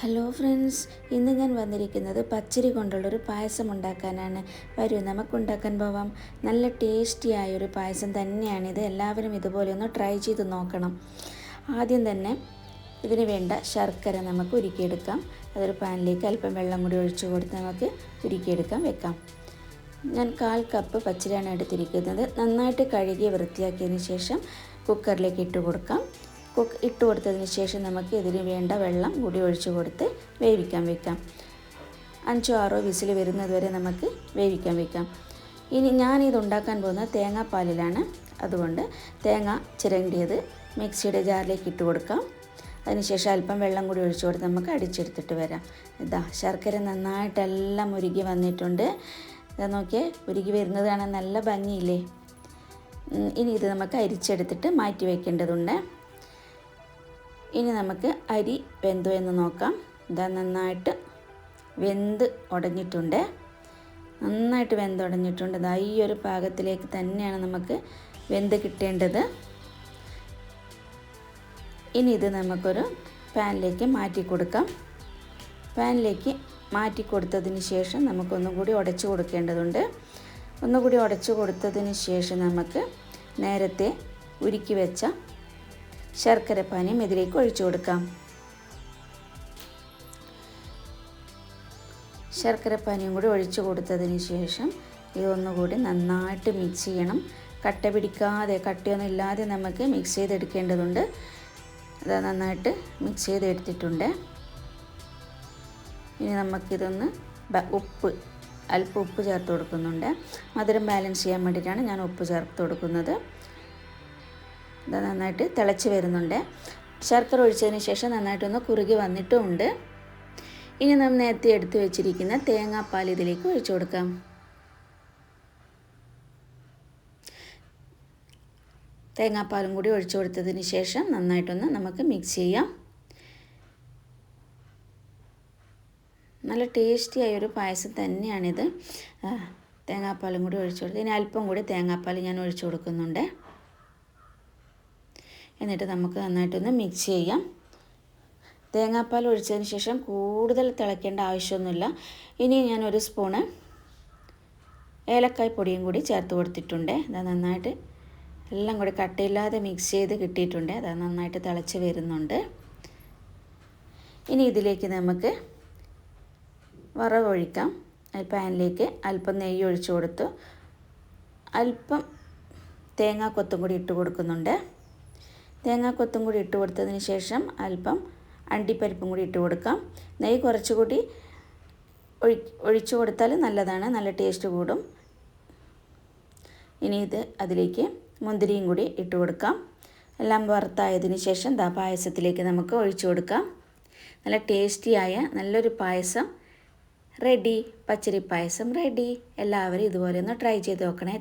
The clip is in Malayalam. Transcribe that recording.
ഹലോ ഫ്രണ്ട്സ് ഇന്ന് ഞാൻ വന്നിരിക്കുന്നത് പച്ചരി കൊണ്ടുള്ളൊരു പായസം ഉണ്ടാക്കാനാണ്. വരൂ നമുക്കുണ്ടാക്കാൻ പോവാം. നല്ല ടേസ്റ്റിയായ ഒരു പായസം തന്നെയാണിത് എല്ലാവരും ഇതുപോലെ ഒന്ന് ട്രൈ ചെയ്ത് നോക്കണം. ആദ്യം തന്നെ ഇതിന് വേണ്ട ശർക്കര നമുക്ക് ഉരുക്കിയെടുക്കാം. അതൊരു പാനിലേക്ക് അല്പം വെള്ളം കൂടി ഒഴിച്ച് കൊടുത്ത് നമുക്ക് ഉരുക്കിയെടുക്കാം വെക്കാം. ഞാൻ കാൽ കപ്പ് പച്ചരിയാണ് എടുത്തിരിക്കുന്നത്. നന്നായിട്ട് കഴുകി വൃത്തിയാക്കിയതിന് ശേഷം കുക്കറിലേക്ക് ഇട്ട് കൊടുക്കാം. കുക്ക് ഇട്ട് കൊടുത്തതിന് ശേഷം നമുക്ക് ഇതിന് വേണ്ട വെള്ളം കൂടി ഒഴിച്ചു കൊടുത്ത് വേവിക്കാൻ വെക്കാം. അഞ്ചോ ആറോ വിസിൽ വരുന്നതുവരെ നമുക്ക് വേവിക്കാൻ വെക്കാം. ഇനി ഞാനിത് ഉണ്ടാക്കാൻ പോകുന്നത് തേങ്ങാപ്പാലിലാണ്. അതുകൊണ്ട് തേങ്ങ ചിരണ്ടിയത് മിക്സിയുടെ ജാറിലേക്ക് ഇട്ട് കൊടുക്കാം. അതിനുശേഷം അല്പം വെള്ളം കൂടി ഒഴിച്ചു കൊടുത്ത് നമുക്ക് അടിച്ചെടുത്തിട്ട് വരാം. ഇതാ ശർക്കര നന്നായിട്ടെല്ലാം ഉരുകി വന്നിട്ടുണ്ട്. ഇതാ നോക്കിയേ ഉരുകി വരുന്നത് കാണാൻ നല്ല ഭംഗിയില്ലേ? ഇനി ഇത് നമുക്ക് അരിച്ചെടുത്തിട്ട് മാറ്റി വയ്ക്കേണ്ടതുണ്ട് ഇനി നമുക്ക് അരി വെന്തു എന്ന് നോക്കാം. ഇതാ നന്നായിട്ട് വെന്ത് ഉടഞ്ഞിട്ടുണ്ട് നന്നായിട്ട് വെന്ത് ഉടഞ്ഞിട്ടുണ്ട് ഇതാ ഈ ഒരു പാകത്തിലേക്ക് തന്നെയാണ് നമുക്ക് വെന്ത് കിട്ടേണ്ടത്. ഇനി ഇത് നമുക്കൊരു പാനിലേക്ക് മാറ്റി കൊടുക്കാം. പാനിലേക്ക് മാറ്റി കൊടുത്തതിന് ശേഷം നമുക്കൊന്നും കൂടി ഉടച്ചു കൊടുക്കേണ്ടതുണ്ട്. ഒന്നുകൂടി ഉടച്ചു കൊടുത്തതിന് ശേഷം നമുക്ക് നേരത്തെ ഉരുക്കി വെച്ച ശർക്കരപ്പാനിയും ഇതിലേക്ക് ഒഴിച്ചു കൊടുക്കാം. ശർക്കര പാനീയം കൂടി ഒഴിച്ചു കൊടുത്തതിന് ശേഷം ഇതൊന്നുകൂടി നന്നായിട്ട് മിക്സ് ചെയ്യണം. കട്ട പിടിക്കാതെ കട്ടയൊന്നും ഇല്ലാതെ നമുക്ക് മിക്സ് ചെയ്തെടുക്കേണ്ടതുണ്ട്. അത് നന്നായിട്ട് മിക്സ് ചെയ്തെടുത്തിട്ടുണ്ട്. ഇനി നമുക്കിതൊന്ന് ഉപ്പ് അല്പം ഉപ്പ് ചേർത്ത് കൊടുക്കുന്നുണ്ട്. മധുരം ബാലൻസ് ചെയ്യാൻ വേണ്ടിയിട്ടാണ് ഞാൻ ഉപ്പ് ചേർത്ത് കൊടുക്കുന്നത്. ഇത് നന്നായിട്ട് തിളച്ച് വരുന്നുണ്ട്. ശർക്കര ഒഴിച്ചതിന് ശേഷം നന്നായിട്ടൊന്ന് കുറുകി വന്നിട്ടുമുണ്ട് ഇനി നാം നേരത്തെ എടുത്തു വെച്ചിരിക്കുന്ന തേങ്ങാപ്പാൽ ഇതിലേക്ക് ഒഴിച്ചു കൊടുക്കാം. തേങ്ങാപ്പാലും കൂടി ഒഴിച്ചു കൊടുത്തതിന് ശേഷം നന്നായിട്ടൊന്ന് നമുക്ക് മിക്സ് ചെയ്യാം. നല്ല ടേസ്റ്റി ആയൊരു പായസം തന്നെയാണിത്. തേങ്ങാപ്പാലും കൂടി ഒഴിച്ചു കൊടുത്ത് ഇനി അല്പം കൂടി തേങ്ങാപ്പാൽ ഞാൻ ഒഴിച്ചു കൊടുക്കുന്നുണ്ട്. എന്നിട്ട് നമുക്ക് നന്നായിട്ടൊന്ന് മിക്സ് ചെയ്യാം. തേങ്ങാപ്പാൽ ഒഴിച്ചതിന് ശേഷം കൂടുതൽ തിളയ്ക്കേണ്ട ആവശ്യമൊന്നുമില്ല. ഇനി ഞാൻ ഒരു സ്പൂണ് ഏലക്കായ് പൊടിയും കൂടി ചേർത്ത് കൊടുത്തിട്ടുണ്ട്. അത് നന്നായിട്ട് എല്ലാം കൂടി കട്ടയില്ലാതെ മിക്സ് ചെയ്ത് കിട്ടിയിട്ടുണ്ട്. അത് നന്നായിട്ട് തിളച്ച് വരുന്നുണ്ട്. ഇനി ഇതിലേക്ക് നമുക്ക് വറവൊഴിക്കാം. പാനിലേക്ക് അല്പം നെയ്യ് ഒഴിച്ചു കൊടുത്തു. അല്പം തേങ്ങാ തേങ്ങാക്കൊത്തും കൂടി ഇട്ട് കൊടുക്കുന്നുണ്ട്. തേങ്ങാക്കൊത്തും കൂടി ഇട്ട് കൊടുത്തതിന് ശേഷം അല്പം അണ്ടിപ്പരിപ്പും കൂടി ഇട്ട് കൊടുക്കാം. നെയ്യ് കുറച്ചുകൂടി ഒഴി ഒഴിച്ചു കൊടുത്താൽ നല്ലതാണ്. നല്ല ടേസ്റ്റ് കൂടും. ഇനി ഇത് അതിലേക്ക് മുന്തിരിയും കൂടി ഇട്ട് കൊടുക്കാം. എല്ലാം വറുത്തായതിന് ശേഷം ദാ പായസത്തിലേക്ക് നമുക്ക് ഒഴിച്ചു കൊടുക്കാം. നല്ല ടേസ്റ്റിയായ നല്ലൊരു പായസം. റെഡി. പച്ചരി പായസം റെഡി. എല്ലാവരും ഇതുപോലെ ഒന്ന് ട്രൈ ചെയ്ത് നോക്കണേ.